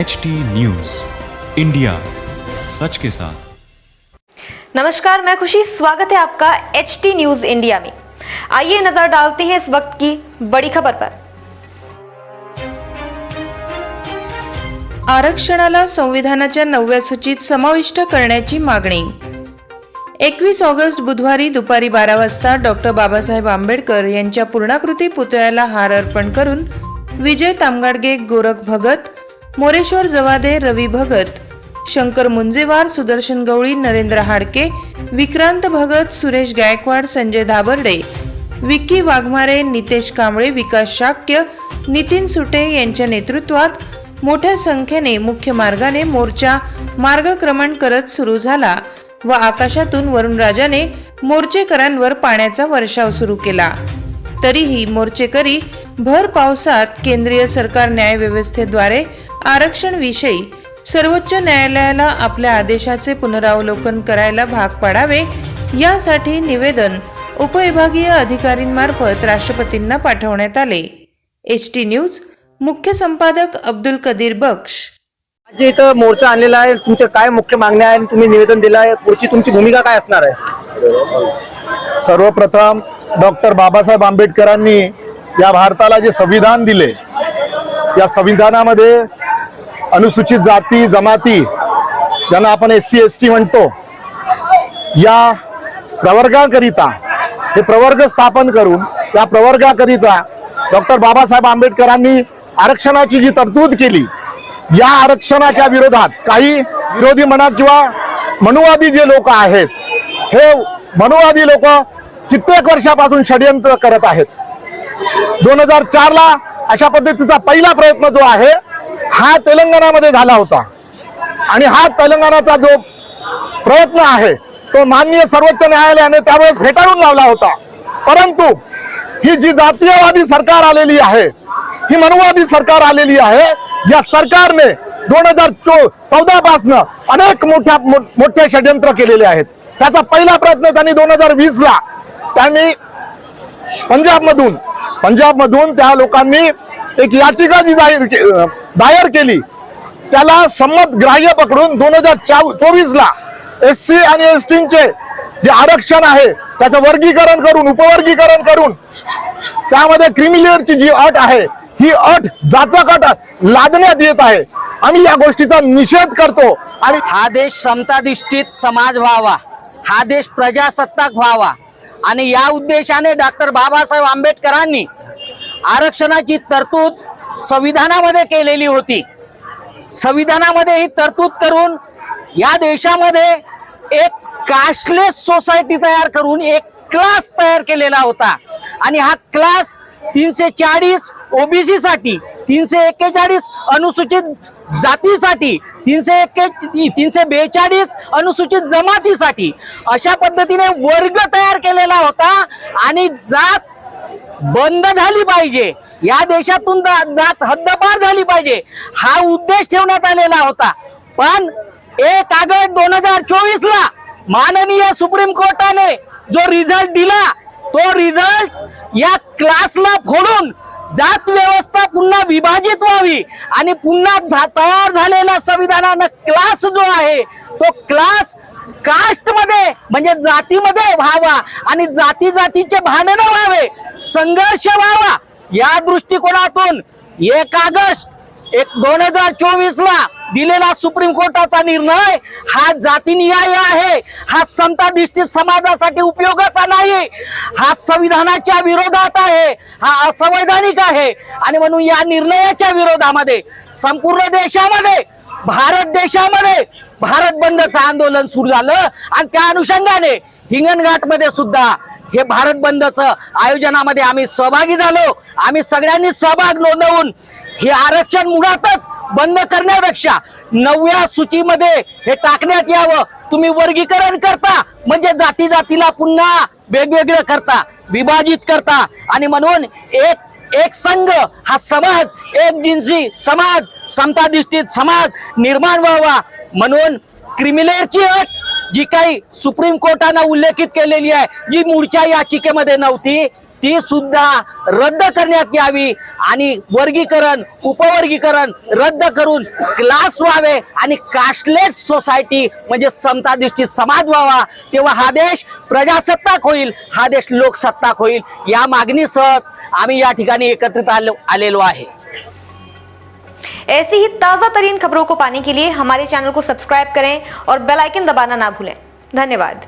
H T news India सच के साथ नमस्कार मैं खुशी। स्वागत है आपका एच टी न्यूज इंडिया में। आइए नजर डालते हैं इस वक्त की बड़ी खबर पर। आरक्षणाला संविधानाच्या नवव्या सूचीत समाविष्ट करण्याची मागणी। एकवीस ऑगस्ट बुधवारी दुपारी बारा वाजता डॉक्टर बाबासाहेब आंबेडकर यांच्या पूर्णाकृती पुतळ्याला हार अर्पण करून विजय तामगाडगे गोरख भगत मोरेश्वर जवादे रवी भगत शंकर मुंजेवार सुदर्शन गवळी नरेंद्र हाडके विक्रांत भगत सुरेश गायकवाड संजय धाबर्डे विक्की वाघमारे नितेश कांबळे विकास शाक्य नितीन सुटे यांच्या नेतृत्वात मोठ्या संख्येने मुख्य मार्गाने मोर्चा मार्गक्रमण करत सुरू झाला व आकाशातून वरुणराजाने मोर्चेकरांवर पाण्याचा वर्षाव सुरू केला. तरीही मोर्चेकरी भर पावसात केंद्रीय सरकार न्यायव्यवस्थेद्वारे आरक्षण विषयी सर्वोच्च न्यायालयाला आपल्या आदेशाचे पुनरावलोकन करायला भाग पाडावे यासाठी निवेदन उपविभागीय अधिकारींमार्फत राष्ट्रपतींना पाठवण्यात आले. एच टी न्यूज मुख्य संपादक अब्दुल कदीर बक्ष जे इथं मोर्चा आणलेला आहे. तुमच्या काय मुख्य मागण्या आहे आणि तुम्ही निवेदन दिलं आहे पुढची तुमची भूमिका काय असणार आहे? सर्वप्रथम डॉक्टर बाबासाहेब आंबेडकरांनी या भारताला जे संविधान दिले या संविधानामध्ये अनुसूचित जाती जमाती ज्यांना आपण एस सी एस टी म्हणतो या प्रवर्गाकरिता हे प्रवर्ग स्थापन करून या प्रवर्गाकरिता डॉक्टर बाबासाहेब आंबेडकरांनी आरक्षणाची जी तरतूद केली या आरक्षणाच्या विरोधात काही विरोधी म्हणा किंवा मनुवादी जे लोक आहेत हे मनुवादी लोक कित्येक वर्षापासून षडयंत्र करत आहेत. दोन हजार चारला अशा पद्धतीचा पहिला प्रयत्न जो आहे हा तेलंगणामध्ये झाला होता. आणि हा तेलंगणाचा जो प्रयत्न आहे तो माननीय सर्वोच्च न्यायालयाने त्यावेळेस फेटाळून लावला होता. परंतु ही जी जातीयवादी सरकार आलेली आहे ही मनुवादी सरकार आलेली आहे या सरकारने दोन हजार चौदा पासनं अनेक मोठ्या मोठे षडयंत्र केलेले आहेत. त्याचा पहिला प्रयत्न त्यांनी दोन हजार वीसला त्यांनी पंजाबमधून पंजाबमधून त्या लोकांनी एक याचिका जी जाहीर दायर केली त्याला संमत ग्राह्य पकडून दोन हजार चोवीस ला एस सी आणि एस टीचे जे आरक्षण आहे त्याचं वर्गीकरण करून उपवर्गीकरण करून त्यामध्ये क्रिमिलियरची जी अट आहे ही अट जाचक अट लादण्यात येत आहे. आम्ही या गोष्टीचा निषेध करतो आणि हा देश समताधिष्ठित समाज व्हावा हा देश प्रजासत्ताक व्हावा आणि या उद्देशाने डॉक्टर बाबासाहेब आंबेडकरांनी आरक्षणाची तरतूद संविधानामध्ये केलेली होती. संविधानामध्ये ही तरतूद करून या देशामध्ये एक कास्टलेस सोसायटी तयार करून एक क्लास तयार केलेला होता. आणि हा क्लास तीनशे चाळीस ओबीसी साठी तीनशे एक्केचाळीस अनुसूचित जातीसाठी तीनशे एक्के तीनशे बेचाळीस अनुसूचित जमातीसाठी अशा पद्धतीने वर्ग तयार केलेला होता. आणि जात बंद झाली पाहिजे. या देशातून जात हद्दपार झाली पाहिजे. हा उद्देश ठेवण्यात आलेला होता. पण एक ऑगस्ट दोन हजार चोवीस ला माननीय सुप्रीम कोर्टाने जो रिझल्ट दिला तो रिझल्ट या क्लासला फोडून जात व्यवस्था पुन्हा विभाजित व्हावी आणि पुन्हा तयार झालेला संविधानानं क्लास जो आहे तो क्लास का म्हणजे जातीमध्ये व्हावा आणि जाती जातीचे भांडण व्हावे संघर्ष व्हावा या दृष्टिकोनातून एक ऑगस्ट एक दोन हजार चोवीस ला दिलेला सुप्रीम कोर्टाचा निर्णय हा जातीनिहाय आहे. हा समताधिष्ठित समाजासाठी उपयोगाचा नाही. हा संविधानाच्या विरोधात आहे. हा असंवैधानिक आहे. आणि म्हणून या निर्णयाच्या विरोधामध्ये संपूर्ण देशामध्ये भारत देशामध्ये भारत बंदचं आंदोलन सुरू झालं आणि त्या अनुषंगाने हिंगणघाटमध्ये सुद्धा हे भारत बंदचं आयोजनामध्ये आम्ही सहभागी झालो. आम्ही सगळ्यांनी सहभाग नोंदवून हे आरक्षण मुळातच बंद करण्यापेक्षा नवव्या सूचीमध्ये हे टाकण्यात यावं. तुम्ही वर्गीकरण करता म्हणजे जाती जातीला पुन्हा वेगवेगळं करता विभाजित करता. आणि म्हणून एक एक संघ हा समाज एक जिन्सी समाज समताधिष्ठित समाज निर्माण व्हावा म्हणून क्रिमिलेअरची अट जी काही सुप्रीम कोर्टानं उल्लेखित केलेली आहे जी मूळच्या याचिकेमध्ये नव्हती ती सुद्धा रद्द करण्यात यावी आणि वर्गीकरण उपवर्गीकरण रद्द करून क्लास व्हावे आणि कास्टलेस सोसायटी म्हणजे समताधिष्ठित समाज व्हावा. तेव्हा हा देश प्रजासत्ताक होईल हा देश लोकसत्ताक होईल. या मागणीसहच आम्ही या ठिकाणी एकत्रित आलो आलेलो आहे. ऐसी ही ताजा तरीन खबरों को पाने के लिए हमारे चैनल को सब्सक्राइब करें और बेल आइकन दबाना ना भूलें. धन्यवाद.